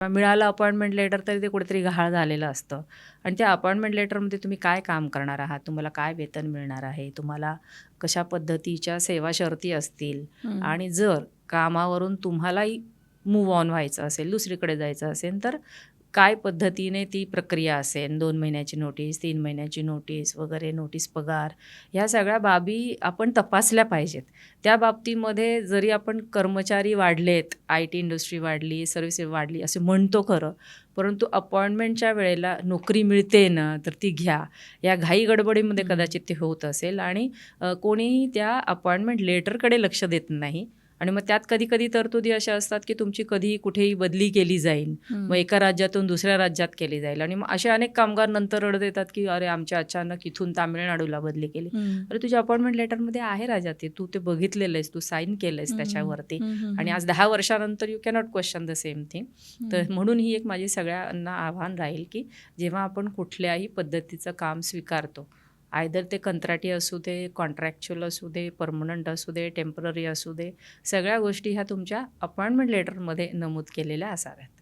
मिळालं appointment letter तरी ते कुठेतरी गहाळ झालेलं असतं. आणि त्या अपॉइंटमेंट लेटरमध्ये तुम्ही काय काम करणार आहात? तुम्हाला काय वेतन मिळणार आहे? तुम्हाला कशा पद्धतीच्या सेवा शर्ती असतील? आणि जर कामावरून तुम्हालाही मूव ऑन व्हायचं असेल दुसरीकडे जायचं असेल तर काय पद्धतीने ती प्रक्रिया असेल? दोन महिन्याची नोटीस तीन महिन्याची नोटीस वगैरे नोटीस पगार ह्या सगळ्या बाबी आपण तपासल्या पाहिजेत. त्या बाबतीमध्ये जरी आपण कर्मचारी वाढलेत आय टी इंडस्ट्री वाढली सर्व्हिस वाढली असे म्हणतो खरं परंतु अपॉइंटमेंटच्या वेळेला नोकरी मिळते ना तर ती घ्या. या घाई गडबडीमध्ये. कदाचित ते होत असेल आणि कोणीही त्या अपॉइंटमेंट लेटरकडे लक्ष देत नाही. आणि मग त्यात कधी कधी तरतुदी अशा असतात की तुमची कधीही कुठेही बदली केली जाईल. मग एका राज्यातून दुसऱ्या राज्यात केली जाईल. आणि मग असे अनेक कामगार नंतर रडत येतात की अरे आमच्या अचानक इथून तामिळनाडूला बदली केली. अरे तुझ्या अपॉइंटमेंट लेटरमध्ये आहे राजा ते. तू ते बघितलेलं आहेस तू साईन केलं आहेस त्याच्यावरती. आणि आज दहा वर्षानंतर you cannot question the same thing तर म्हणून ही एक माझी सगळ्यांना आव्हान राहील की जेव्हा आपण कुठल्याही पद्धतीचं काम स्वीकारतो आयदर ते कंत्राटी असू दे कॉन्ट्रॅक्च्युअल असू दे परमनंट असू दे टेंपररी असू दे सगळ्या गोष्टी ह्या तुमच्या अपॉइंटमेंट लेटरमध्ये नमूद केलेल्या असाव्यात.